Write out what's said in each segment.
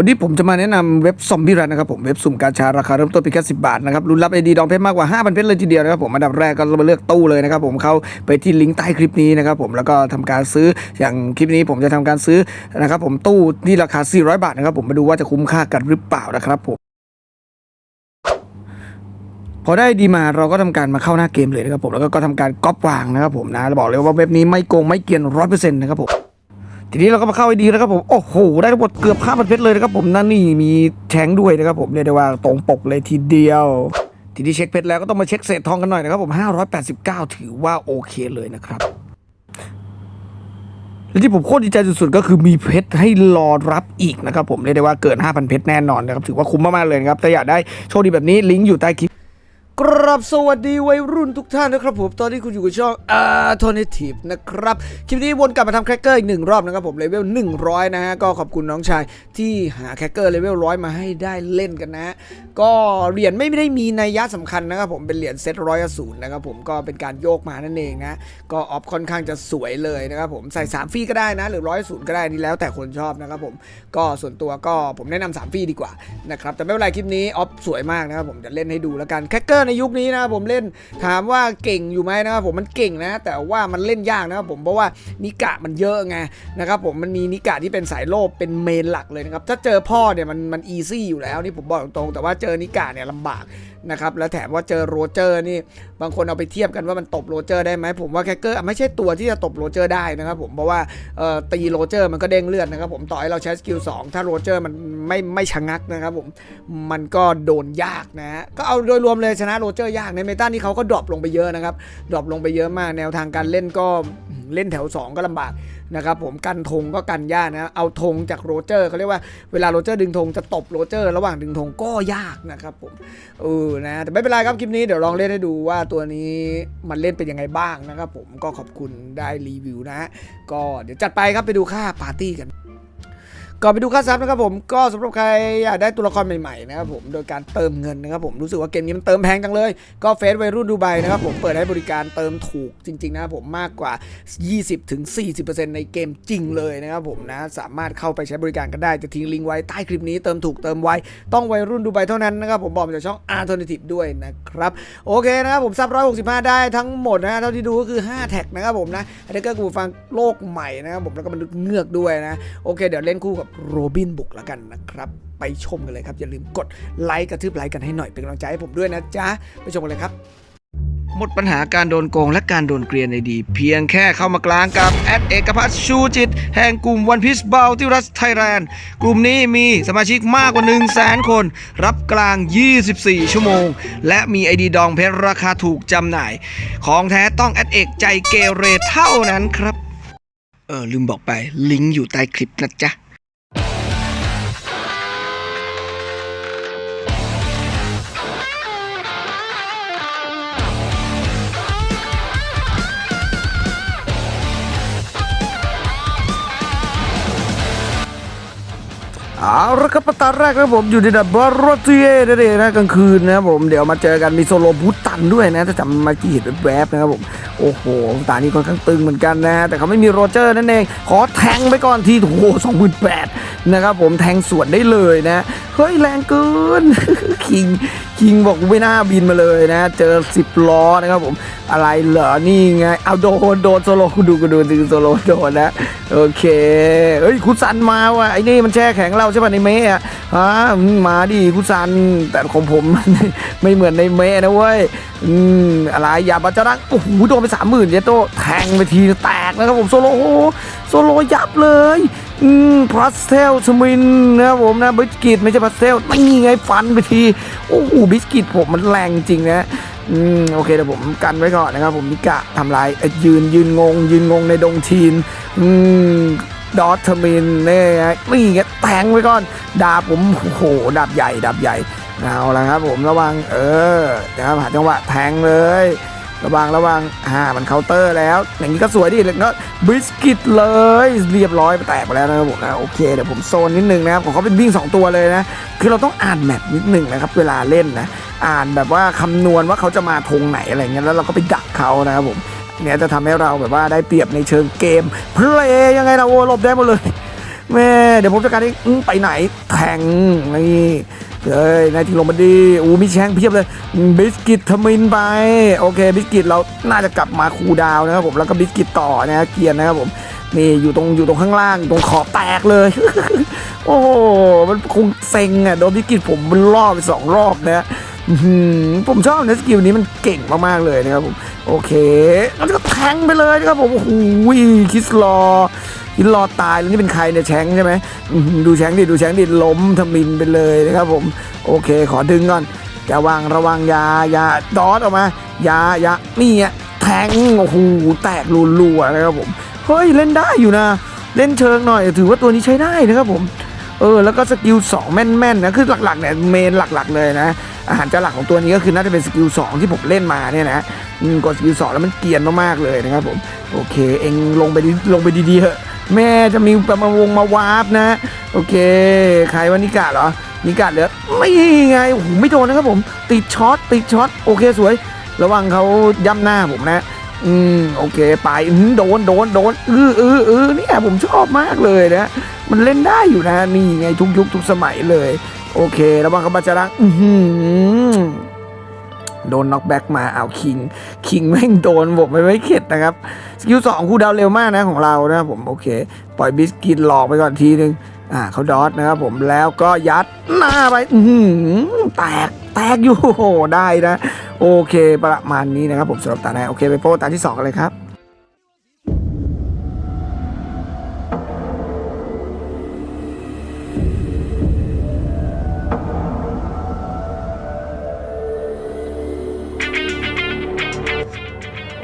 วันนี้ผมจะมาแนะนำเว็บซอมบี้รันนะครับผมเว็บสุ่มกาชาราคาเริ่มต้นเพียงแค่สิบาทนะครับรุ่นรับไอดีดองเพชรมากกว่า 5,000เพชรเลยทีเดียวนะครับผมอันดับแรกก็มาเลือกตู้เลยนะครับผมเข้าไปที่ลิงก์ใต้คลิปนี้นะครับผมแล้วก็ทำการซื้ออย่างคลิปนี้ผมจะทำการซื้อนะครับผมตู้ที่ราคา 400 บาทนะครับผมมาดูว่าจะคุ้มค่ากันหรือเปล่านะครับผมพอได้ดีมาเราก็ทำการมาเข้าหน้าเกมเลยนะครับผมแล้วก็ก็ทำการก๊อปวางนะครับผมนะบอกเลยว่าเว็บนี้ไม่โกงไม่เกียนร้อยเปอร์เซ็นต์นะครับผม ทีนี้เราก็มาเข้าไอดีแล้วครับผมโอ้โหได้ทั้งหมดเกือบ5,000เพชรเลยนะครับผมนั่นนี่มีแทงด้วยนะครับผมเรียกได้ว่าตรงปกเลยทีเดียว ทีนี้เช็คเพชรแล้วก็ต้องมาเช็คเศษทองกันหน่อยนะครับผม589 ถือว่าโอเคเลยนะครับและที่ผมโคตรดีใจสุดๆก็คือมีเพชรให้รอรับอีกนะครับผมเรียกได้ว่าเกิน 5,000 เพชรแน่นอนนะครับถือว่าคุ้มมากๆเลยนะครับถ้าอยากได้โชคดีแบบนี้ลิงก์อยู่ใต้คลิป กรับสวัสดีวัยรุ่นทุกท่านนะครับผมตอนนี้คุณอยู่กับช่อง Alternative นะครับคลิปนี้วนกลับมาทำแครกเกอร์อีกหนึ่งรอบนะครับผมเลเวล100 นะฮะก็ขอบคุณน้องชายที่หาแครกเกอร์เลเวล100มาให้ได้เล่นกันนะก็เหรียญไม่ได้มีนัยยะสำคัญนะครับผมเป็นเหรียญเซตร้อยศูนย์นะครับผมก็เป็นการโยกมานั่นเองนะก็ออฟค่อนข้างจะสวยเลยนะครับผมใส่3ฟรีก็ได้นะหรือร้อยศูนย์ก็ได้นี่แล้วแต่คนชอบนะครับผมก็ส่วนตัวก็ผมแนะนำสามฟรีดีกว่านะครับแต่ไม่เป็นไรคลิปนี้ออฟสวยมากนะครับผมจะเล่นให้ดูแล้วกันแครกเกอร์ในยุคนี้นะครับผมเล่นถามว่าเก่งอยู่ไหมนะครับผมมันเก่งนะ แต่ว่ามันเล่นยากนะครับผมเพราะว่านิกะมันเยอะไงนะครับผมมันมีนิกะที่เป็นสายโลบเป็นเมนหลักเลยนะครับถ้าเจอพ่อเนี่ยมันมันอีซี่อยู่แล้วนี่ผมบอกตรงๆแต่ว่าเจอนิกะเนี่ยลำบากนะครับแล้วแถมว่าเจอโรเจอร์นี่บางคนเอาไปเทียบกันว่ามันตบโรเจอร์ได้ไหมผมว่าแคคเกอร์ไม่ใช่ตัวที่จะตบโรเจอร์ได้นะครับผมเพราะว่าตีโรเจอร์มันก็เด้งเลือดนะครับผมต่อให้เราใช้สกิล2ถ้าโรเจอร์มันไม่ไม่ชะงักนะครับผมมันก็โดนยากนะฮะก็เอาโดยรวมเลยชนะโรเจอร์ยากในเมตานี้เขาก็ดรอปลงไปเยอะนะครับดรอปลงไปเยอะมากแนวทางการเล่นก็เล่นแถว 2 ก็ลำบากนะครับผมกันธงก็กันยากนะเอาธงจากโรเจอร์เขาเรียกว่าเวลาโรเจอร์ดึงธงจะตบโรเจอร์ ระหว่างดึงธงก็ยากนะครับผมเออนะแต่ไม่เป็นไรครับคลิปนี้เดี๋ยวลองเล่นให้ดูว่าตัวนี้มันเล่นเป็นยังไงบ้างนะครับผมก็ขอบคุณได้รีวิวนะ ก็เดี๋ยวจัดไปครับไปดูค่าปาร์ตี้กัน ก่อนไปดูค่าซับนะครับผมก็สำหรับใครอยากได้ตัวละครใหม่ๆนะครับผมโดยการเติมเงินนะครับผมรู้สึกว่าเกมนี้มันเติมแพงจังเลย ก็เฟซวัยรุ่นดูไบนะครับผมเปิดให้บริการเติมถูกจริงๆนะครับผมมากกว่า 20-40%ในเกมจริงเลยนะครับผมนะสามารถเข้าไปใช้บริการกันได้จะทิ้งลิงก์ไว้ใต้คลิปนี้เติมถูกเติมไวต้องวัยรุ่นดูไบเท่านั้นนะครับผมบอกมาจากช่อง Alternative ด้วยนะครับโอเคนะครับผมซับ165 ได้ทั้งหมดนะเท่าที่ดูก็คือ 5 แท็กนะครับผมนะอันนี้ก็กูฟังโลกใหม่นะครับผมแล้วก็มันเงือกด้วยนะโอเคเดี๋ยวเล่นคู่กับโรบินบุกแล้วกันนะครับ ไปชมกันเลยครับ อย่าลืมกดไลค์กระทืบไลค์กันให้หน่อยเป็นกำลังใจให้ผมด้วยนะจ๊ะ ไปชมกันเลยครับ หมดปัญหาการโดนโกงและการโดนเกลียนในดี เพียงแค่เข้ามากลางกับแอดเอกพัฒชูจิต แห่งกลุ่มวันพิ e บ a ลที่รัสไทยแลนด์ กลุ่มนี้มีสมาชิกมากกว่า 1 0 0 0 0แสนคน รับกลาง 24 ชั่วโมง และมีไอดีดองเพชรราคาถูกจำหน่าย ของแท้ต้องแอดเอกใจเกเรเท่านั้นครับเออลืมบอกไปลิงก์อยู่ใต้คลิปนะจ๊ะ เอาละครับตาแรกนะผมอยู่ในดับบาร์เตียนั่นเองนะกลางคืนนะครับผมเดี๋ยวมาเจอกันมีโซโลบูตันด้วยนะถ้าจำมากี่เห็นแวบๆนะครับผมโอ้โหตานี้ค่อนข้างตึงเหมือนกันนะแต่เขาไม่มีโรเจอร์นั่นเองขอแทงไปก่อนทีโอ้โหสองหมื่นแปดนะครับผมแทงสวนได้เลยนะเฮ้ยแรงเกินคิง คิงบอกไม่น่าบินมาเลยนะ เจอสิบล้อนะครับผมอะไรเหรอนี่ไงเอาโดนโดนโซโลกูดูกูดูดูโซโลโดนนะโอเคเฮ้ยคุณซันมาว่ะไอ้นี่มันแช่แข็งเราใช่ป่ะในเมะอะฮะมาดิคุณซันแต่ของผมไม่เหมือนในเมะนะเว้ยอืมอะไรอย่าบัจจังโอ้โหโดนไปสามหมื่นเยโตแทงไปทีแตกนะครับผมโซโลโอ้โหโซโลยับเลย อืมพลัสเทลชมินนะครับผมนะบิสกิตไม่ใช่พลัสเทลไม่มีไงฟันไปที โอ้โหบิสกิตผมมันแรงจริงนะอืมโอเคเดี๋ยวผมกันไว้ก่อนนะครับ ผมมิกะทำลายยืนยืนงง ยืนงงในดงทีน อืมดอทเทอร์มินนี่ยนี่ไงแทงไว้ก่อน ดาบผมโอ้โหดาบใหญ่ดาบใหญ่เอาละครับผมระวังเออนะครับหาจังหวะแทงเลย ระวังระวังอ่ามันเคาน์เตอร์แล้ว อย่างนี้ก็สวยดิแล้วก็บิสกิตเลย เรียบร้อยไปแตกไปแล้วนะครับผมนะโอเคเดี๋ยวผมโซนนิดนึงนะครับของเขาเป็นวิ่ง 2 ตัวเลยนะ คือเราต้องอ่านแมปนิดนึงนะครับ เวลาเล่นนะ อ่านแบบว่าคำนวณว่าเขาจะมาธงไหนอะไรเงี้ยแล้วเราก็ไปดักเขานะครับผมเนี่ยจะทำให้เราแบบว่าได้เปรียบในเชิงเกมเพลย์ยังไงเราโอ้หลบได้หมดเลยแม่เดี๋ยวผมจัดการเองอื้ไปไหนแทงนี่ เฮ้ยนายทีลงมาดีอู้มีแชงเพียบเลย บิสกิตทมินไป โอเค บิสกิตเราน่าจะกลับมาคูดาวนะครับผม แล้วก็บิสกิตต่อนะเกียร์นะครับผม นี่อยู่ตรงอยู่ตรงข้างล่าง ตรงขอบแตกเลย โอ้โห มันคงเซ็งอะ โดนบิสกิตผมมันรอบไปสองรอบนะผมชอบนะสกิลนี้มันเก่งมากๆเลยนะครับผม โอเค แล้วก็แทงไปเลยนะครับผม โอ้โหคิสรอ คิสรอตายแล้วนี่เป็นใครเนี่ยแชงใช่ไหมดูแชงดิดูแชงดิล้มทมินไปเลยนะครับผมโอเค ขอดึงก่อนจะวางระวังยายาดอสออกมายายานี่อะแทงโอ้โหแตกรัวๆนะครับผมเฮ้ยเล่นได้อยู่นะ เล่นเชิงหน่อย ถือว่าตัวนี้ใช้ได้นะครับผมเออแล้วก็สกิล2แม่นๆนะคือหลักๆเนี่ยเมนหลักๆเลยนะ อาหารจานหลักของตัวนี้ก็คือน่าจะเป็นสกิล2ที่ผมเล่นมาเนี่ยนะกดสกิล2แล้วมันเกียนมากๆเลยนะครับผมโอเค เองลงไปลงไปดีๆเถอะ แม่จะมีประมาวงมาวาร์ปนะ โอเค ใครว่านิกาเหรอนิกาเหลือไม่ไงโอ้โหไม่โดนนะครับผม ติดช็อตติดช็อตโอเคสวย ระวังเขาย่ำหน้าผมนะ อืมโอเคไปโดนโดนโดนเออเออเออเนี่ยผมชอบมากเลยนะ มันเล่นได้อยู่นะ นี่ไงทุกยุคทุกสมัยเลย โอเค ระวังเขาบัจจารังอือหือ โดนน็อกแบ็กมาเอาคิง คิงแม่งโดนผมไม่ไม่เข็ดนะครับ สกิลสองคู่ดาวเร็วมากนะของเรานะครับผมโอเค ปล่อยบิสกิตหลอกไปก่อนทีนึงอ่าเขาดอทนะครับผมแล้วก็ยัดหน้าไปอืแตกแตกอยู่โอ้ได้นะ โอเคประมาณนี้นะครับผมสำหรับตาแรกโอเคไปโป้ตาที่สองกันเลยครับ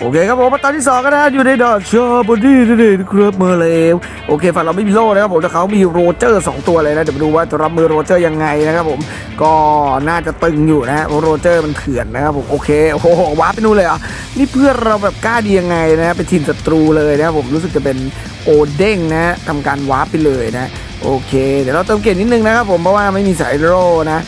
อเคครับผมมาตอนที่สองกันนะอยู่ในดอทชอบบอดี้นั่นครับมาแล้วโอเคฝั่งเราไม่มีโล่นะครับผมแต่เขามีโรเจอร์สองตัวเลยนะเดี๋ยวมาดูว่าจะรับมือโรเจอร์ยังไงนะครับผมก็น่าจะตึงอยู่นะโรเจอร์มันเถื่อนนะครับผมโอเคโอ้โหวาไปนู่นเลยอะนี่เพื่อนเราแบบกล้าดียังไงนะเป็นทีมศัตรูเลยนะครับผมรู้สึกจะเป็นโอเด้งนะทำการวาไปเลยนะโอเค เดี๋ยวเราเติมเกมนิดนึงนะครับผมเพราะว่าไม่มีสายโร่นะ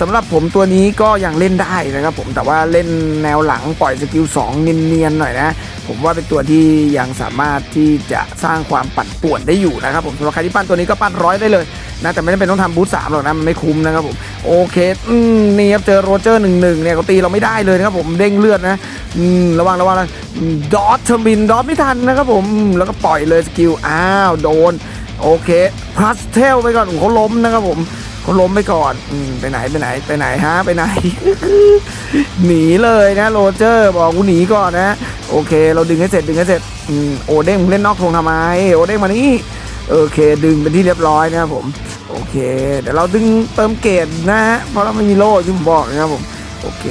สำหรับผมตัวนี้ก็ยังเล่นได้นะครับผมแต่ว่าเล่นแนวหลังปล่อยสกิล2เนียนๆหน่อยนะ ผมว่าเป็นตัวที่ยังสามารถที่จะสร้างความปั่นป่วนได้อยู่นะครับผมสำหรับใครที่ปั้นตัวนี้ก็ปั้นร้อยได้เลยนะแต่ไม่จำเป็นต้องทำบูทสามหรอกนะมันไม่คุ้มนะครับผมโอเคอืมนี่ครับเจอโรเจอร์หนึ่งหนึ่งเนี่ยเขาตีเราไม่ได้เลยนะครับผมเด้งเลือดนะอืมระวังระวังดอทเทอร์มินดอทไม่ทันนะครับผมอืมแล้วก็ปล่อยเลยสกิลอ้าวโดนโอเคพลัสเทลไปก่อนเขาล้มนะครับผม เขาล้มไปก่อนอมไปไหนไปไหนไปไหนฮะไปไหน หนีเลยนะโรเจอร์ บอกกูหนีก่อนนะ โอเค เราดึงให้เสร็จดึงให้เสร็จอืมโอเด้งมึงเล่นนอกทงทำไมโอเด้งมานี่โอเค ดึงเป็นที่เรียบร้อยนะครับผม โอเคเดี๋ยวเราดึงเติมเกตนะฮะเพราะเราไม่มีโล่ที่ผมบอกนะครับผม โอเค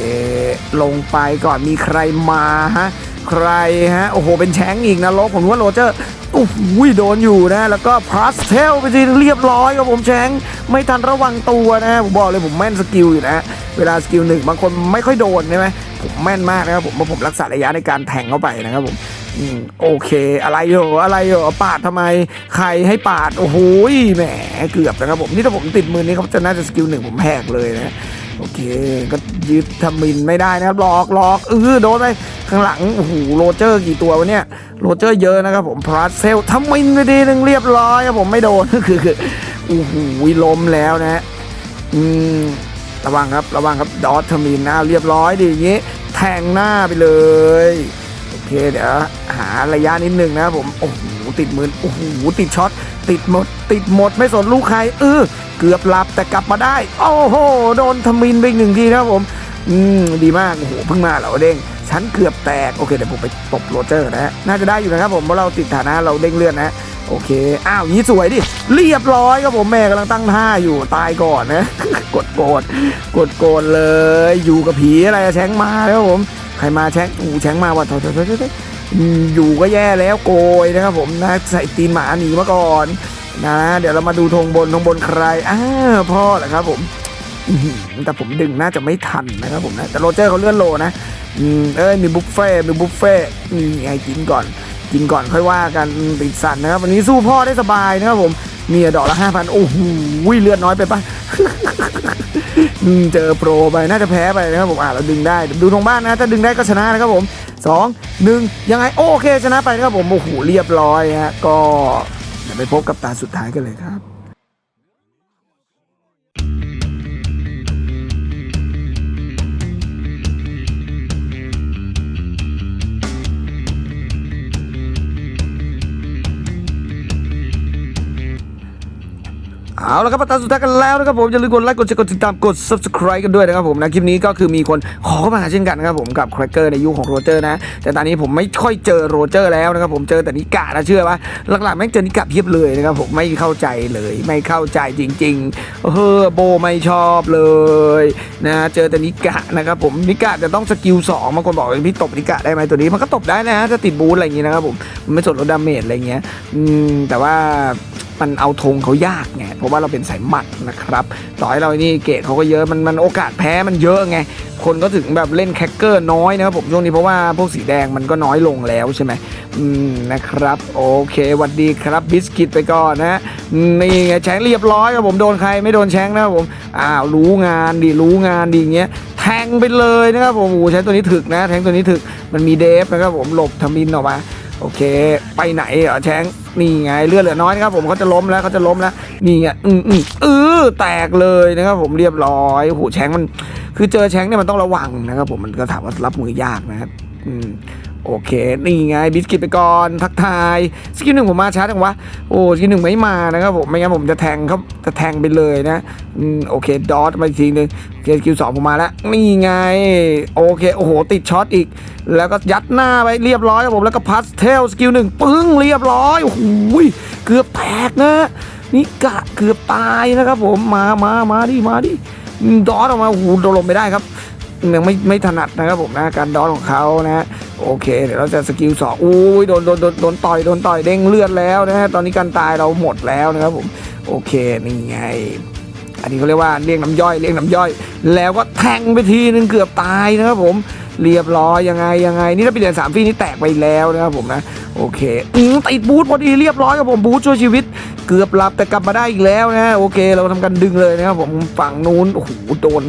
ลงไปก่อนมีใครมาฮะ ใครฮะ โอ้โห เป็นแชงอีกนะลบผมว่าโรเจอร์โอ้โหโดนอยู่นะ แล้วก็พลัสเทลไปทีเรียบร้อยครับผมแชงไม่ทันระวังตัวนะผมบอกเลยผมแม่นสกิลอยู่นะ เวลาสกิลหนึ่งบางคนไม่ค่อยโดนใช่ไหมผมแม่นมากนะครับผมเพราะผมรักษาระยะในการแทงเข้าไปนะครับผมโอเค อะไรเหรออะไรเหรอปาดทำไมใครให้ปาด โอ้โหแหมเกือบนะครับผม นี่ถ้าผมติดมือนี้เขาจะน่าจะสกิลหนึ่งผมแหกเลยนะ โอเค ก็ ยืดทำมินไม่ได้นะครับหลอกหลอกเออโดนไปข้างหลังโอ้โหโรเจอร์กี่ตัววะเนี่ยโรเจอร์เยอะนะครับผมพลัสเซลทำมินไปทีหนึ่งเรียบร้อยครับผมไม่โดนคือคือโอ้โหล้มแล้วนะอืมระวังครับระวังครับดอททมินนะเรียบร้อยดีอย่างงี้แทงหน้าไปเลยโอเคเดี๋ยวหาระยะนิดนึงนะครับผมโอ้โห ติดมือโอ้โหติดช็อตติดหมด ติดหมดไม่สนลูกใครเออเกือบหลับแต่กลับมาได้ โอ้โหโดนทมินไปหนึ่งทีนะครับผม อืมดีมากโอ้โหเพิ่งมาเหรอเด้งฉันเกือบแตกโอเคเดี๋ยวผมไปตบโรเจอร์นะฮะน่าจะได้อยู่นะครับผมเพราะเราติดฐานะเราเด้งเลื่อดนะโอเค อ้าวนี้สวยดิ เรียบร้อยครับผมแม่กำลังตั้งท่าอยู่ตายก่อนนะ กดโกรธกดโกรธเลย อยู่กับผีอะไรแชงมาแล้วผม ใครมาแชงอูแชงมาว่ะถโถโถโถโถอืม อยู่ก็แย่แล้วโกยนะครับผมนะใส่ตีนหมาหนีมาก่อนนะ เดี๋ยวเรามาดูธงบนธงบนใครอ้าพ่อเหรอครับผมแต่ผมดึงน่าจะไม่ทันนะครับผมนะแต่โรเจอร์เขาเลื่อนโลนะอเอ้ยมีบุฟเฟ่มีบุฟเฟ่ต์นี่ไงกินก่อน กินก่อนค่อยว่ากันติดสันนะครับวันนี้สู้พ่อได้สบายนะครับผมเนี่ยดอกละห้าพันโอ้โหเลือดน้อยไปปะเจอโปรไปน่าจะแพ้ไปนะครับผมอ่าเราดึงได้เดี๋ยวดูตรงบ้านนะถ้าดึงได้ก็ชนะนะครับผม สองหนึ่งยังไง โอเคชนะไปนะครับผม โอ้โห เรียบร้อยฮะก็เดี๋ยวไปพบกับตาสุดท้ายกันเลยครับ เอาละครับมาตาสุดท้ายกันแล้วนะครับผมอย่าลืมกดไลค์กดแชร์กดติดตามกด subscribe กันด้วยนะครับผมนะคลิปนี้ก็คือมีคนขอเข้ามาเช่นกันนะครับผมกับแครกเกอร์ในยุคของโรเจอร์นะ แต่ตอนนี้ผมไม่ค่อยเจอโรเจอร์แล้วนะครับผมเจอแต่นิกะนะเชื่อปะหลักๆแม่งเจอนิกะเพียบเลยนะครับผมไม่เข้าใจเลยไม่เข้าใจจริงๆเออโบไม่ชอบเลยนะเจอแต่นิกะนะครับผมนิกะจะต้องสกิลสองบางคนบอกว่าพี่ตบนิกะได้ไหมตัวนี้มันก็ตบได้นะถ้าติดบูทอะไรอย่างงี้นะครับผมไม่สนลดดาเมจอะไรเงี้ยอืมแต่ว่า มันเอาธงเขายากไงเพราะว่าเราเป็นสายหมัดนะครับต่อให้เรานี่เกรดเขาก็เยอะมันมันโอกาสแพ้มันเยอะไงคนก็ถึงแบบเล่นแคคเกอร์น้อยนะครับผมช่วงนี้เพราะว่าพวกสีแดงมันก็น้อยลงแล้วใช่ไหมอืมนะครับโอเคหวัดดีครับบิสกิตไปก่อนนะนี่ไงแชงเรียบร้อยครับผมโดนใครไม่โดนแชงนะครับผมอ้าวรู้งานดีรู้งานดีเงี้ยแทงไปเลยนะครับผมโอ้ใช้ตัวนี้ถึกนะ แทงตัวนี้ถึกมันมีเดฟนะครับผมหลบทมินออกมา โอเค ไปไหนเหรอแชงนี่ไงเลือดเหลือน้อยนะครับผมเขาจะล้มแล้วเขาจะล้มแล้วนี่ไงอืมอืมเออแตกเลยนะครับผมเรียบร้อยโอ้โหแชงมัน คือเจอแชงเนี่ยมันต้องระวังนะครับผมมันก็ถามว่ารับมือยากนะครับอืม โอเค นี่ไงบิสกิตไปก่อนทักทายสกิลหนึ่งผมมาช้าจังวะโอ้สกิลหนึ่งไม่มานะครับผมไม่งั้นผมจะแทงเขาจะแทงไปเลยนะอืมโอเคดอทมาอีกทีหนึงโอเคสกิลสองผมมาแล้วนี่ไงโอเคโอ้โหติดช็อตอีก แล้วก็ยัดหน้าไปเรียบร้อยครับผมแล้วก็พัสเทลสกิลหนึ่งปึ้งเรียบร้อยโอ้โหเกือบแตกนะนี่กะเกือบตายนะครับผมมามามาดิมาดิดอทออกมาโอ้โหโดนลงไม่ได้ครับยังไม่ไม่ถนัดนะครับผมนะการดอนของเขานะฮะ โอเค เดี๋ยวเราจะสกิลสองอุ้ยโดนโดนโดนโดนต่อยโดนต่อยเด้งเลือดแล้วนะฮะตอนนี้การตายเราหมดแล้วนะครับผมโอเคนี่ไง อันนี้เขาเรียกว่าเรียกน้ำย่อยเรียกน้ำย่อย แล้วก็แทงไปทีนึงเกือบตายนะครับผมเรียบร้อยยังไงยังไง นี่ถ้าไปเรียนสามฟีนี่แตกไปแล้วนะครับผมนะโอเคอืมติดบูทพอดีเรียบร้อยครับผมบูทช่วยชีวิต เกือบหลับแต่กลับมาได้อีกแล้วนะโอเค เราทำการดึงเลยนะครับผมฝั่งนู้นโอ้โหโดน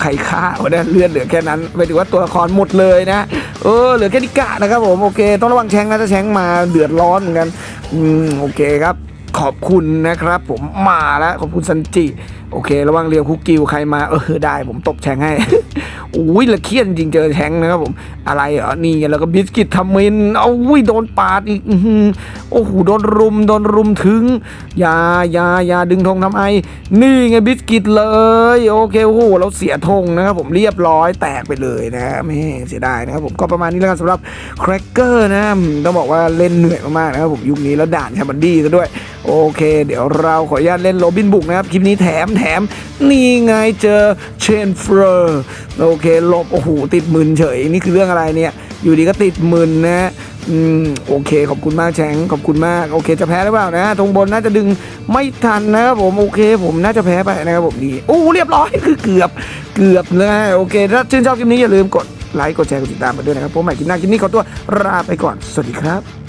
ไข่ฆ่าเนี่ยเลือดเหลือแค่นั้นไปถึงว่าตัวละครหมดเลยนะ เออเหลือแค่นิกะนะครับผมโอเค ต้องระวังแชงนะถ้าแชงมาเดือดร้อนเหมือนกันอืมโอเคครับ ขอบคุณนะครับ ผมมาแล้วขอบคุณซันจิ โอเค ระวังเรียวคุกกิวใครมาเออได้ผมตบแชงให้อุ้ยละเคียดจริงเจอแชงนะครับผม อะไรเหรอนี่ไงแล้วก็บิสกิตทำมินเอาอุ้ยโดนปาดอีกโอ้โหโดนรุมโดนรุมถึงอยาอยาอยาดึงธงทำไมนี่ไงบิสกิตเลย โอเคโอ้โหเราเสียธงนะครับผมเรียบร้อยแตกไปเลยนะไม่เสียดายนะครับผมก็ประมาณนี้แล้วกันสำหรับแครกเกอร์นะต้องบอกว่าเล่นเหนื่อยมากๆนะครับผมยุคนี้แล้วด่านแชาบันดี้ซะด้วย โอเค เดี๋ยวเราขออนุญาตเล่นโรบินบุกนะครับคลิปนี้แถมถม นี่ไงเจอเชนเฟอร์โอเคหลบโอ้โหติดมึนเฉย นี่คือเรื่องอะไรเนี่ย อยู่ดีก็ติดมึนนะอืมโอเค ขอบคุณมากแชงขอบคุณมากโอเคจะแพ้หรือเปล่านะตรงบนน่าจะดึงไม่ทันนะครับผมโอเค ผมน่าจะแพ้ไปนะครับผมดีโอ้เรียบร้อยคือเกือบเกือบนะโอเค ถ้าชื่นชอบคลิปนี้อย่าลืมกดไลค์กดแชร์กดติดตามมาด้วยนะครับผมใหม่คลิปหน้าคลิปนี้ขอตัวลาไปก่อนสวัสดีครับ